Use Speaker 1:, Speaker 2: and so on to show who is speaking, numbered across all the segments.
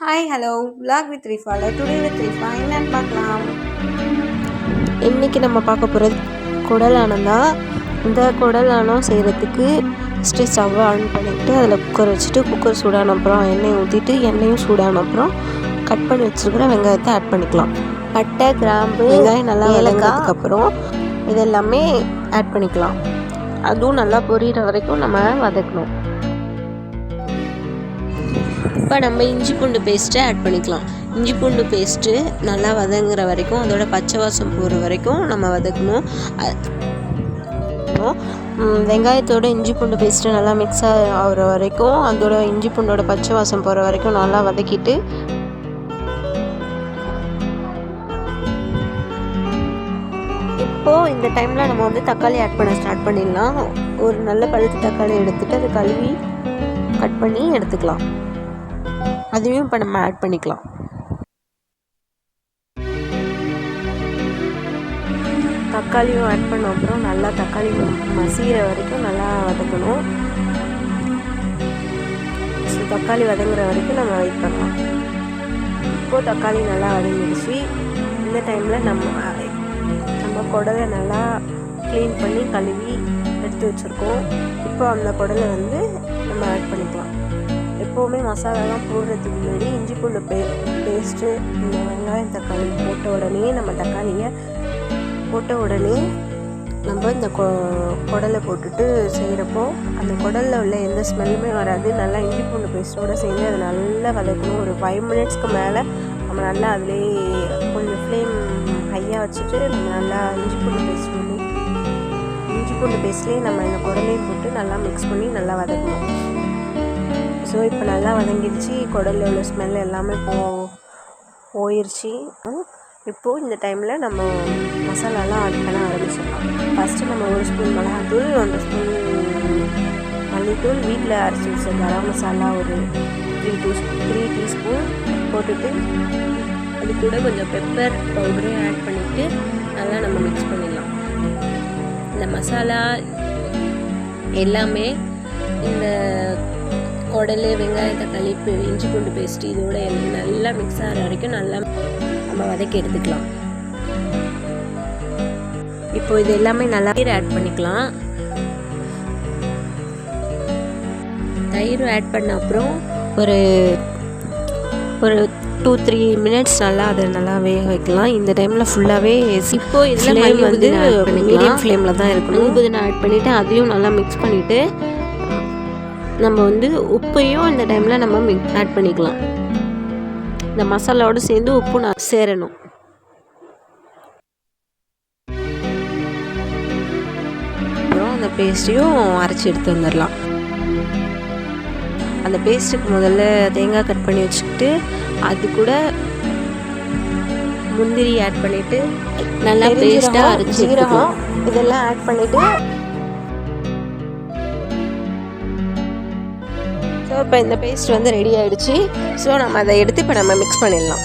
Speaker 1: Hi hello vlog with ரிஃபால today with Rifa என்னன்னு பார்க்கலாம்.
Speaker 2: இன்றைக்கி நம்ம பார்க்க போகிறது குடலானம் தான். இந்த குடலானம் செய்கிறதுக்கு ஃபஸ்ட்டு ஸ்டவ் ஆன் பண்ணிவிட்டு அதில் குக்கர் வச்சுட்டு குக்கர் சூடான அப்புறம் எண்ணெய் ஊற்றிட்டு எண்ணெயும் சூடான அப்புறம் கட் பண்ணி வச்சுருக்கிற வெங்காயத்தை ஆட் பண்ணிக்கலாம். பட்டை கிராம்பு வெங்காயம் நல்லா இலக்காதுக்கப்புறம் இதெல்லாமே ஆட் பண்ணிக்கலாம். அதுவும் நல்லா பொரியிற வரைக்கும் நம்ம வதக்கணும். இப்போ நம்ம இஞ்சி பூண்டு பேஸ்ட்டை ஆட் பண்ணிக்கலாம். இஞ்சி பூண்டு பேஸ்ட்டு நல்லா வதங்குற வரைக்கும் அதோட பச்சை வாசம் போகிற வரைக்கும் நம்ம வதக்கணும். வெங்காயத்தோட இஞ்சி பூண்டு பேஸ்ட்டு நல்லா மிக்ஸ் ஆகிற வரைக்கும் அதோட இஞ்சி பூண்டோட பச்சை வாசம் போகிற வரைக்கும் நல்லா வதக்கிட்டு இப்போது இந்த டைமில் நம்ம வந்து தக்காளி ஆட் பண்ண ஸ்டார்ட் பண்ணிடலாம். ஒரு நல்ல பழுத்து தக்காளி எடுத்துகிட்டு அதை கழுவி கட் பண்ணி எடுத்துக்கலாம். அதையும் இப்போ நம்ம ஆட் பண்ணிக்கலாம். தக்காளியும் ஆட் பண்ண அப்புறம் நல்லா தக்காளி மசிகிற வரைக்கும் நல்லா வதக்கணும். ஸோ தக்காளி வதங்குற வரைக்கும் நம்ம வெயிட் பண்ணலாம். இப்போது தக்காளி நல்லா வதங்கிடுச்சு. இந்த டைமில் நம்ம நம்ம குடலை நல்லா க்ளீன் பண்ணி கழுவி எடுத்து வச்சுருக்கோம். இப்போ அந்த குடலை வந்து நம்ம ஆட் பண்ணிக்கலாம். எப்போவுமே மசாலாலாம் போடுறதுக்கு முன்னாடி இஞ்சி பூண்டு பே பேஸ்ட்டு இந்த வெங்காயம் தக்காளி போட்ட உடனே நம்ம தக்காளியை போட்ட உடனே நம்ம இந்த கொ குடலை போட்டுட்டு செய்கிறப்போ அந்த குடலில் உள்ள எந்த ஸ்மெல்லுமே வராது. நல்லா இஞ்சி பூண்டு பேஸ்ட்டோடு சேர்ந்து அதை நல்லா வதக்கணும். ஒரு ஃபைவ் மினிட்ஸ்க்கு மேலே நம்ம நல்லா அதிலே கொஞ்சம் ஃப்ளேம் ஹையாக வச்சுட்டு நம்ம நல்லா இஞ்சி பூண்டு பேஸ்ட் பண்ணி இஞ்சி பூண்டு பேஸ்ட்லேயே நம்ம இந்த குடலையும் போட்டு நல்லா மிக்ஸ் பண்ணி நல்லா வதக்கணும். ஸோ இப்போ நல்லா வதங்கிடுச்சு. குடலில் உள்ள ஸ்மெல் எல்லாமே போ போயிடுச்சு இப்போது இந்த டைமில் நம்ம மசாலாலாம் ஆட் பண்ண ஆரம்பிச்சிடலாம். ஃபஸ்ட்டு நம்ம ஒரு ஸ்பூன் மிளகாத்தூள் ஒன்றரை ஸ்பூன் மல்லித்தூள் வீட்டில் அரைச்சி வச்ச கரம் மசாலா ஒரு த்ரீ டூ த்ரீ டீஸ்பூன் போட்டுட்டு அது கூட கொஞ்சம் பெப்பர் பவுடரும் ஆட் பண்ணிவிட்டு நல்லா நம்ம மிக்ஸ் பண்ணிடலாம். இந்த மசாலா எல்லாமே இந்த குடல் வெங்காயம் தக்காளி இப்போ இஞ்சி பூண்டு பேஸ்ட் இதோட எல்லாம் நல்லா மிக்ஸ் ஆகிற வரைக்கும் நல்லா நம்ம வதக்கி எடுத்துக்கலாம். இப்போ இது எல்லாமே நல்லா தயிர் ஆட் பண்ணிக்கலாம். தயிர் ஆட் பண்ண அப்புறம் ஒரு ஒரு டூ த்ரீ மினிட்ஸ் நல்லா அதை நல்லா வேக வைக்கலாம். இந்த டைமில் ஃபுல்லாகவே இப்போ இதில் வந்து மீடியம் ஃப்ளேமில் தான் இருக்கணும். புதினா ஆட் பண்ணிவிட்டு அதையும் நல்லா மிக்ஸ் பண்ணிவிட்டு நம்ம வந்து உப்பையும் இந்த டைமில் நம்ம ஆட் பண்ணிக்கலாம். இந்த மசாலாவோடு சேர்ந்து உப்பு நான் சேரணும். அப்புறம் அந்த பேஸ்ட்டையும் அரைச்சி எடுத்து வந்துடலாம். அந்த பேஸ்ட்டுக்கு முதல்ல தேங்காய் கட் பண்ணி வச்சுக்கிட்டு அது கூட முந்திரி ஆட் பண்ணிவிட்டு நல்லா பேஸ்ட்டாக அரைச்சி இதெல்லாம் ஆட் பண்ணிவிட்டு இப்போ இந்த பேஸ்ட் வந்து ரெடி ஆகிடுச்சி ஸோ நம்ம அதை எடுத்து இப்போ நம்ம மிக்ஸ் பண்ணிடலாம்.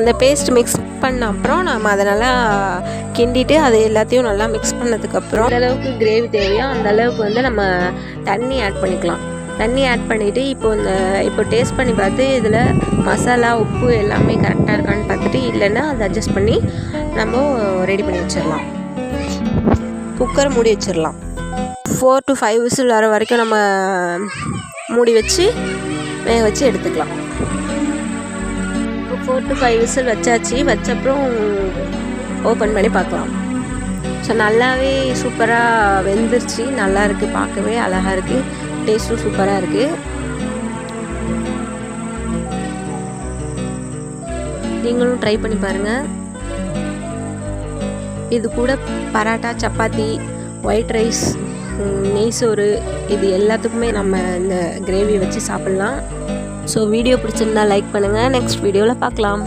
Speaker 2: அந்த பேஸ்ட் மிக்ஸ் பண்ண அப்புறம் நம்ம அதை நல்லா கிண்டிட்டு அது எல்லாத்தையும் நல்லா மிக்ஸ் பண்ணதுக்கப்புறம் அந்தளவுக்கு கிரேவி தேவையோ அந்த அளவுக்கு வந்து நம்ம தண்ணி ஆட் பண்ணிக்கலாம். தண்ணி ஆட் பண்ணிவிட்டு இப்போ இந்த இப்போ டேஸ்ட் பண்ணி பார்த்து இதில் மசாலா உப்பு எல்லாமே கரெக்டாக இருக்கான்னு பார்த்துட்டு இல்லைன்னா அதை அட்ஜஸ்ட் பண்ணி நம்ம ரெடி பண்ணி வச்சிடலாம். குக்கர் மூடி வச்சிடலாம். ஃபோர் டு ஃபைவ் விசில் வர வரைக்கும் நம்ம மூடி வச்சு வேக வச்சு எடுத்துக்கலாம். ஃபோர் டு ஃபைவ் விசில் வச்சாச்சு. வச்சப்புறம் ஓப்பன் பண்ணி பார்க்கலாம். ஸோ நல்லாவே சூப்பராக வெந்துருச்சு. நல்லா இருக்குது பார்க்கவே அழகாக இருக்குது டேஸ்ட்டும் சூப்பராக இருக்குது நீங்களும் ட்ரை பண்ணி பாருங்கள் இது கூட பராட்டா சப்பாத்தி ஒயிட் ரைஸ் நெய் சோறு இது எல்லாத்துக்குமே நம்ம இந்த கிரேவி வச்சு சாப்பிட்லாம். ஸோ வீடியோ பிடிச்சிருந்தா லைக் பண்ணுங்கள் நெக்ஸ்ட் வீடியோவில் பார்க்கலாம்.